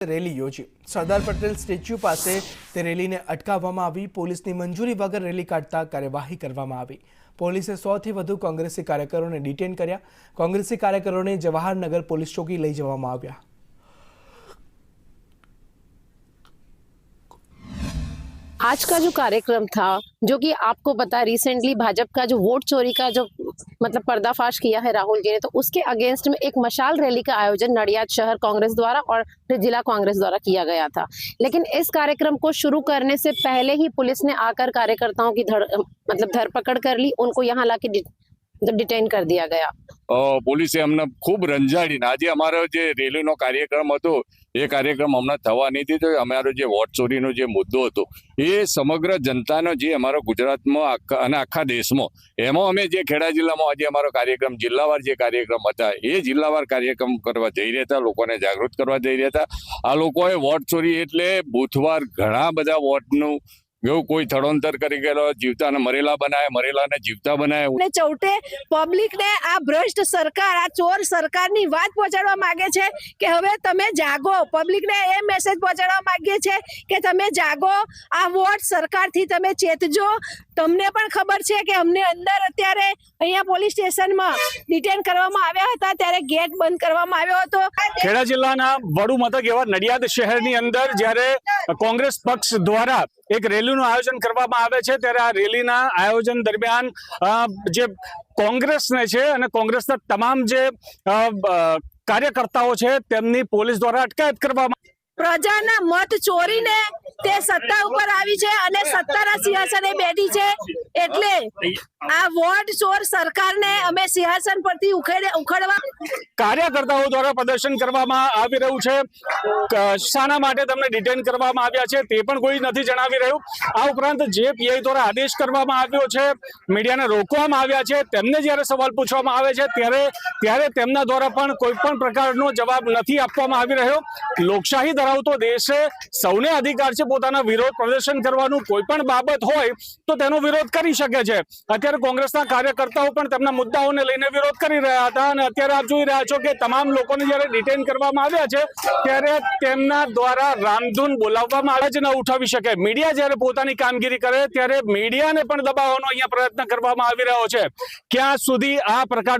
Rally યોજી Sardar Patel statue પાસે તે રેલીને અટકાવવામાં આવી પોલીસની મંજૂરી વગર રેલી કાઢતા કાર્યવાહી કરવામાં આવી પોલીસે સોથી વધુ કોંગ્રેસી કાર્યકરોને ડિટેન કર્યા કોંગ્રેસી કાર્યકરોને જવાહરનગર પોલીસ ચોકી લઈ જવામાં આવ્યા आज का जो कार्यक्रम था जो कि आपको पता है रिसेंटली भाजपा का जो वोट चोरी का जो मतलब पर्दाफाश किया है राहुल जी ने। तो उसके अगेंस्ट में एक मशाल रैली का आयोजन नडियाद शहर कांग्रेस द्वारा और जिला कांग्रेस द्वारा किया गया था। लेकिन इस कार्यक्रम को शुरू करने से पहले ही पुलिस ने आकर कार्यकर्ताओं की धर मतलब धरपकड़ कर ली। उनको यहाँ लाके डि- मतलब डिटेन कर दिया गया। પોલીસે અમને ખૂબ રંજાડીને, આજે અમારો જે રેલીનો કાર્યક્રમ હતો, એ કાર્યક્રમ હમણાં થવા નહીં દીધો. અમારો જે વોટ ચોરીનો જે મુદ્દો હતો, એ સમગ્ર જનતાનો જે અમારો ગુજરાતમાં આખા અને આખા દેશમાં, એમાં અમે જે ખેડા જિલ્લામાં આજે અમારો કાર્યક્રમ, જિલ્લાવાર જે કાર્યક્રમ હતા, એ જિલ્લાવાર કાર્યક્રમ કરવા જઈ રહ્યા હતા, લોકોને જાગૃત કરવા જઈ રહ્યા હતા. આ લોકોએ વોટ ચોરી એટલે બુથવાર ઘણા બધા વોટનું એવું કોઈ સ્થળાંતર કરી ગયેલો જીવતાને મરેલા બનાવે મરેલાને જીવતા બનાવે. અને ચૌટે પબ્લિક ને આ ભ્રષ્ટ સરકાર આ ચોર સરકારની વાત પહોંચાડવા માંગે છે કે હવે તમે જાગો. પબ્લિક ને એ મેસેજ પહોંચાડવા માંગીએ છે કે તમે જાગો. આ વોટ સરકારથી તમે ચેતજો. તમને પણ ખબર છે કે અમને અંદર અત્યારે અહીંયા પોલીસ સ્ટેશનમાં ડિટેન કરવામાં આવ્યા હતા. ત્યારે ગેટ બંધ કરવામાં આવ્યો હતો. ખેડા જિલ્લાના વડુ મથક એવા નડિયાદ શહેરની અંદર જ્યારે કોંગ્રેસ પક્ષ દ્વારા એક રેલીનું આયોજન કરવામાં આવે છે ત્યારે આ રેલીના આયોજન દરમિયાન જે કોંગ્રેસને છે અને કોંગ્રેસના તમામ જે કાર્યકર્તાઓ છે તેમની પોલીસ દ્વારા અટકાયત કરવામાં પ્રજાના મત ચોરીને તે સત્તા ઉપર આવી છે અને સત્તાના સિંહાસને બેઠી છે એટલે આ વોર્ડ ચોર સરકારને અમે સિંહાસન પરથી ઉખેડે કાર્યકર્તાઓ દ્વારા પ્રદર્શન કરવામાં આવી રહ્યું છે. શાના માટે તમને ડિટેન કરવામાં આવ્યા છે તે પણ કોઈ નથી જણાવી રહ્યું. આ ઉપરાંત જે પીઆઈ દ્વારા આદેશ કરવામાં આવ્યો છે મીડિયાને રોકવામાં આવ્યા છે તેમને જ્યારે સવાલ પૂછવામાં આવે છે ત્યારે ત્યારે તેમના દ્વારા પણ કોઈ પણ પ્રકારનો જવાબ નથી આપવામાં આવી રહ્યો. લોકશાહી ધરાવતો દેશે સૌને અધિકાર છે પોતાના વિરોધ પ્રદર્શન કરવાનું કોઈ પણ બાબત હોય તો તેનો વિરોધ કરી શકે છે. અત્યારે કોંગ્રેસના કાર્યકર્તાઓ પણ તેમના મુદ્દાઓને લઈને વિરોધ કરી રહ્યા હતા અને અત્યારે આપ જોઈ રહ્યા છો કે તમામ લોકોને જ્યારે ડિટેન કરવામાં આવ્યા છે, ત્યારે તેમના દ્વારા રામધૂન બોલાવવામાં આવે જ ન ઉઠાવી શકે. મીડિયા જ્યારે પોતાની કામગીરી કરે, ત્યારે મીડિયાને પણ દબાવવાનો અહીંયા પ્રયત્ન કરવામાં આવી રહ્યો છે. ક્યાં સુધી આ પ્રકાર